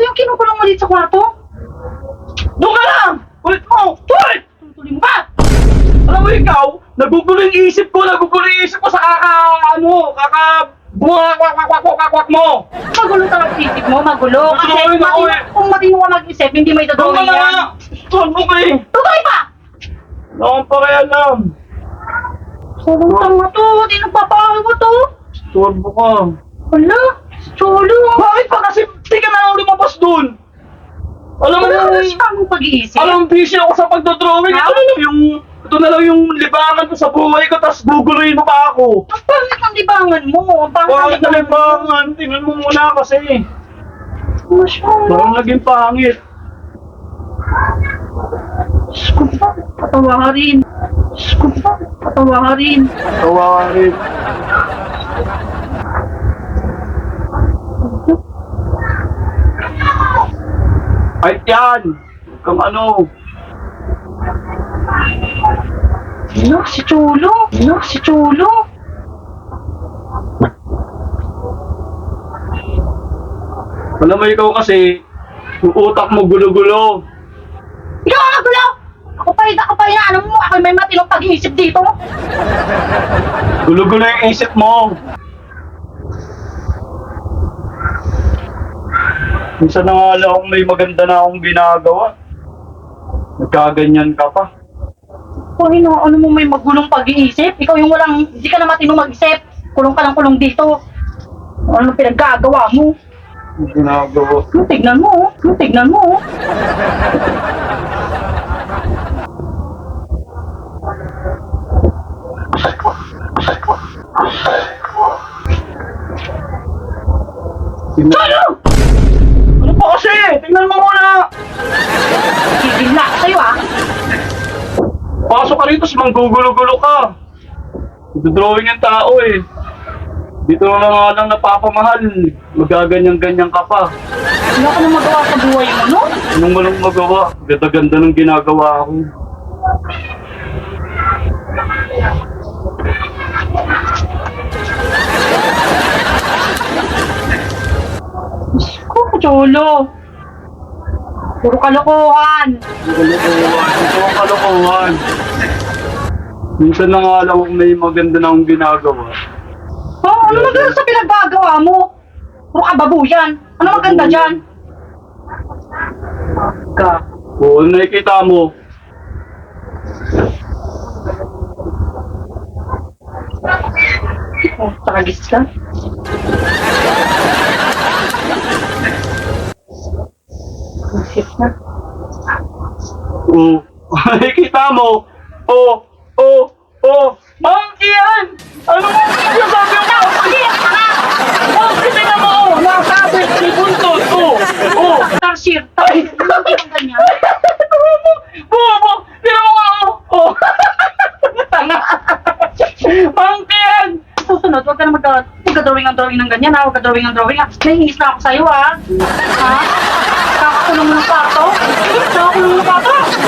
Ito yung kinukulong mo dito sa kwarto. Doon ka lang! Ulit mo! Ulit! Tuloy mo ba? Alam mo ikaw, nagugulo yung isip ko, nagugulo yung isip ko sa kaka, ano, kaka, buwak, wak, wak, wak, wak, wak mo! Magulo talaga isip mo, magulo. Kasi Magulo, kung magulo. matino- kung matino ka mag-isip, hindi mo Doon ka yan. na! Doon mo kayo! Tuloy pa! Wala akong pakialam. Kulong tanga to, di nagpapakal mo to. Turbo ka. Wala, cholo. Bakit pa kasi di ka na doon? Alam mo, Wala na siya ang pag-iisip. alam busy ako sa pagdodrawing. Ha? Ito na lang yung, ito na lang yung libangan ko sa buhay ko, tapos guguluhin mo pa ako. Ang pangit ng libangan mo. Ang pangit Bakit na ng libangan? Tingnan mo muna kasi. Masyado. Parang naging pangit. Diyos ko pa, patawa ka rin. Diyos ko pa, patawa ka rin. Tawa ka rin. Ay, yan! Kung ano, Ano, si Cholo? Ano, si Cholo? alam mo ikaw kasi, yung utak mo gulo-gulo. Ikaw ang nagulo! Ako pa rin, ako pa rin, alam mo, ako may matinong pag-iisip dito. Gulo-gulo yung isip mo. Minsan na nga lang akong may maganda na akong ginagawa. Nagkaganyan ka pa. Kung ano, ano mo may magulong pag-iisip? Ikaw yung walang, hindi ka na matinong mag-isip. Kulong ka lang kulong dito. Ano pinaggagawa mo? Ang ginagawa. Ano, tignan mo, oh. Ano, tignan mo, oh. Tingnan Pasok ka rito, manggugulo-gulo ka. Drawing yung tao eh. Dito na nga lang napapamahal. Magaganyan-ganyan ka pa. Wala ka na magawa sa buhay mo, no? Anong walang magawa? Ganda-ganda ng ginagawa ko. Diyos ko, Cholo. Puro kalokohan. Ang kalokohan. Minsan na nga lang kung may maganda na akong ginagawa. Oh, ano maganda sa pinaggagawa mo? Puro kababuyan. Ano maganda dyan? Ka. Oo, nakikita mo. Oh, tragis ka. Isip na. Oo. nakikita mo. Oo. Oo. Oo. Monkey yan! Ano mo sinasabi mo? Monkey! Monkey, tingnan mo! oh. Nasabi, may buntot! Oo. Oo. Tarsier. Ay, huwag ka na mag- magka-drawing ang drawing ng ganyan ha. Huwag ka-drawing ang drawing ha. Nahihinis na ako sa'yo ha. Ha? Kakakulong mo ng pato? Kakakulong mo ng pato?